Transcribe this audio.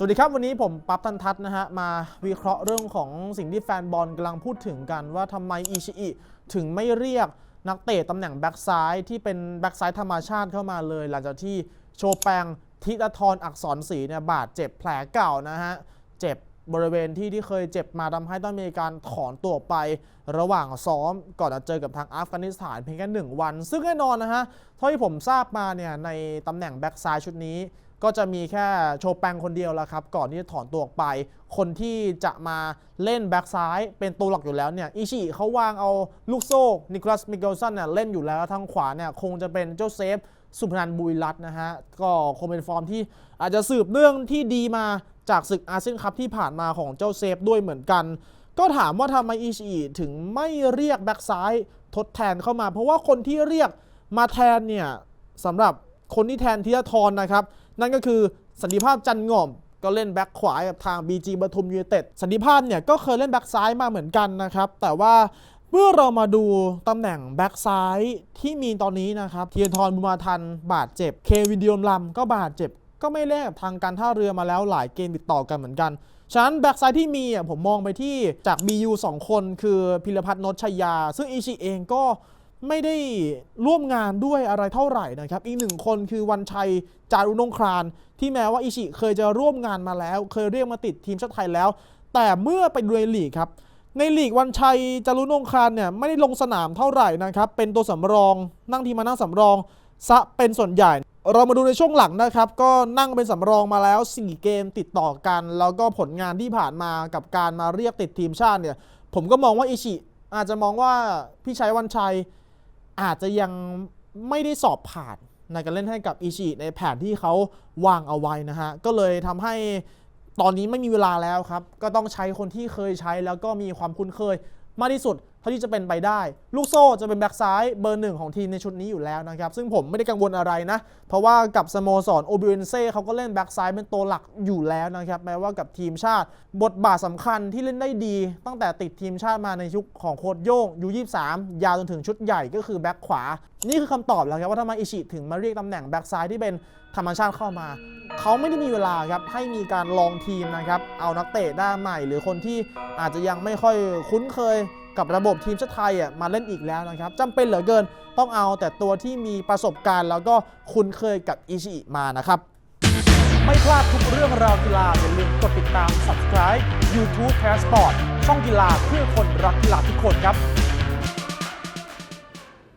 สวัสดีครับวันนี้ผมปั๊บทันทัศนะฮะมาวิเคราะห์เรื่องของสิ่งที่แฟนบอลกำลังพูดถึงกันว่าทำไมอิชิอิถึงไม่เรียกนักเตะตำแหน่งแบ็กซ้ายที่เป็นแบ็กซ้ายธรรมชาติเข้ามาเลย หลังจากที่โชแปงทิตทรอักษรศรีเนี่ยบาดเจ็บแผลเก่านะฮะเจ็บบริเวณที่ที่เคยเจ็บมาทำให้ต้องมีการถอนตัวไประหว่างซ้อมก่อนจะเจอกับทางอัฟกานิสถานเพียงแค่หนึ่งวัน ซึ่งแน่นอนนะฮะเท่าที่ผมทราบมาเนี่ยในตำแหน่งแบ็กซ้ายชุดนี้ ก็จะมีแค่โชแปงคนเดียวแล้วครับ ก่อนที่จะถอนตัวออกไป คนที่จะมาเล่นแบ็กซ้ายเป็นตัวหลักอยู่แล้วเนี่ยอิชิเขาวางเอาลูกโซ่นิโคลัสมิเกลสันเนี่ยเล่นอยู่แล้วทางขวาเนี่ยคงจะเป็นเจ้าเซฟสุพนันบุยรัตน์นะฮะ ก็คงเป็นฟอร์มที่อาจจะสืบเนื่องที่ดีมาจากศึกอาเซียนคัพที่ผ่านมาของเจ้าเซฟด้วยเหมือนกัน ก็ถามว่าทำไมอิชิถึงไม่เรียกแบ็กซ้ายทดแทนเข้ามา เพราะว่าคนที่เรียกมาแทนเนี่ยสำหรับคนที่แทนธีรทรนะครับ นั่นก็คือสันติภาพจันง่อมก็เล่นแบ็กขวากับทาง BG ปทุมยูไนเต็ดสันติภาพเนี่ยก็เคยเล่นแบ็กซ้ายมาเหมือนกันนะครับ แต่ว่าเมื่อเรามาดูตำแหน่งแบ็กซ้ายที่มีตอนนี้นะครับเทียนทรบุมาทันบาดเจ็บ เควินดิโอมลำก็บาดเจ็บ ก็ไม่เล่นกับทางการท่าเรือมาแล้วหลายเกมติดต่อกันเหมือนกันฉะนั้นแบ็กซ้ายที่มีอะผมมองไปที่จาก BU 2 คนคือพิรพัฒน์นชยา ซึ่งอิชิเองก็ ไม่ได้ร่วมงานด้วยอะไรเท่าไหร่นะครับ อีกหนึ่งคนคือวันชัยจารุนงครานที่แม้ว่าอิชิเคยจะร่วมงานมาแล้ว เคยเรียกมาติดทีมชาติไทยแล้ว แต่เมื่อไปดูในลีกครับในลีกวันชัยจารุนงครานเนี่ยไม่ได้ลงสนามเท่าไหร่นะครับเป็นตัวสำรอง นั่งทีมมานั่งสำรองซะเป็นส่วนใหญ่ เรามาดูในช่วงหลังนะครับ ก็นั่งเป็นสำรองมาแล้ว 4 เกมติดต่อกัน แล้วก็ผลงานที่ผ่านมากับการมาเรียกติดทีมชาติเนี่ยผมก็มองว่าอิชิอาจจะมองว่าพี่ชัยวันชัย อาจจะยังไม่ได้สอบผ่านในการเล่นให้กับอิชิในแผนที่เขาวางเอาไว้นะฮะ ก็เลยทำให้ตอนนี้ไม่มีเวลาแล้วครับ ก็ต้องใช้คนที่เคยใช้แล้วก็มีความคุ้นเคย มากที่สุดเท่าที่จะเป็นไปได้ ลูกโซ่จะเป็นแบ็กซ้ายเบอร์หนึ่งของทีมในชุดนี้อยู่แล้วนะครับ ซึ่งผมไม่ได้กังวลอะไรนะ เพราะว่ากับสโมสรโอเบเรนเซ่เขาก็เล่นแบ็กซ้ายเป็นตัวหลักอยู่แล้วนะครับ แม้ว่ากับทีมชาติ บทบาทสำคัญที่เล่นได้ดี ตั้งแต่ติดทีมชาติมาในยุคของโค้ชโย่งยู23ยาวจนถึงชุดใหญ่ก็คือแบ็กขวา นี่คือคำตอบแล้วครับว่าทำไมอิชิถึงมาเรียกตำแหน่งแบ็กซ้ายที่เป็นธรรมชาติเข้ามา เขาไม่ได้มีเวลาครับให้มีการลองทีมนะครับเอานักเตะหน้าใหม่ หรือคนที่อาจจะยังไม่ค่อยคุ้นเคยกับระบบทีมชาติไทยอะมาเล่นอีกแล้วนะครับจำเป็นเหลือเกินต้องเอาแต่ตัวที่มีประสบการณ์ แล้วก็คุ้นเคยกับอิชิอิมานะครับไม่พลาดทุกเรื่องราวกีฬาอย่าลืมกดติดตาม subscribe YouTube Passport ช่องกีฬาเพื่อคนรักกีฬาทุกคนครับ